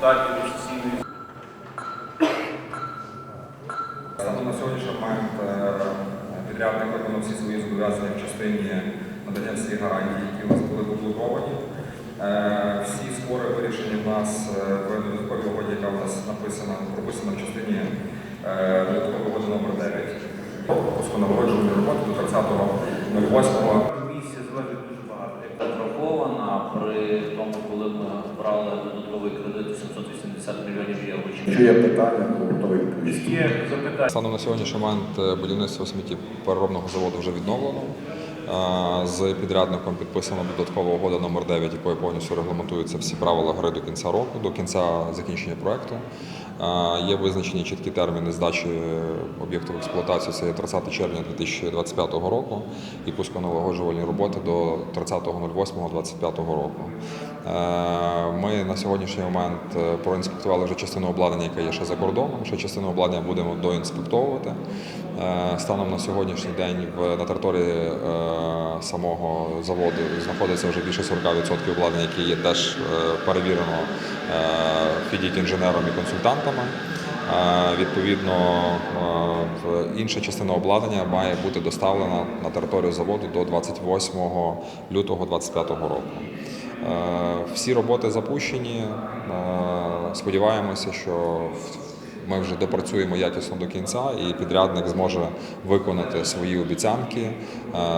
депутатів від Станом на сьогоднішній момент е, підрядник виконав всі свої зобов'язання в частині надання всіх гарантій, які у нас були побудовані. Е, Всі спори вирішені в нас е, в додатковій угоді, яка у нас написана, прописана в частині додаткової угоди номер 9. Пропуску роботи до 30.08. При тому, коли ми брали додатковий кредит у 780 мільйонів євро. Якщо є питання, то готовий відповісти. Є запитання. Станом на сьогоднішній момент будівництво сміттєпереробного заводу вже відновлено. З підрядником підписана додаткова угода номер 9, якою повністю регламентуються всі правила гри до кінця року, до кінця закінчення проекту. Є визначені чіткі терміни здачі об'єкту в експлуатацію. Це 30 червня 2025 року і пусконалагоджувальні роботи до 30.08.2025 року. Е, Ми на сьогоднішній момент е, проінспектували вже частину обладнання, яке є ще за кордоном. Ще частину обладнання будемо доінспектовувати. Е, Станом на сьогоднішній день в на території е, самого заводу знаходиться вже більше 40% обладнання, яке є теж е, перевірено фідік-інженером і консультантами. Відповідно, інша частина обладнання має бути доставлена на територію заводу до 28 лютого 2025 року. Всі роботи запущені. Сподіваємося, що в- ми вже допрацюємо якісно до кінця, і підрядник зможе виконати свої обіцянки, е,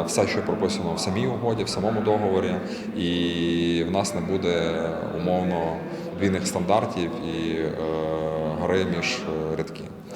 все, що прописано в самій угоді, в самому договорі, і в нас не буде умовно двійних стандартів і е, гри між е, рядки.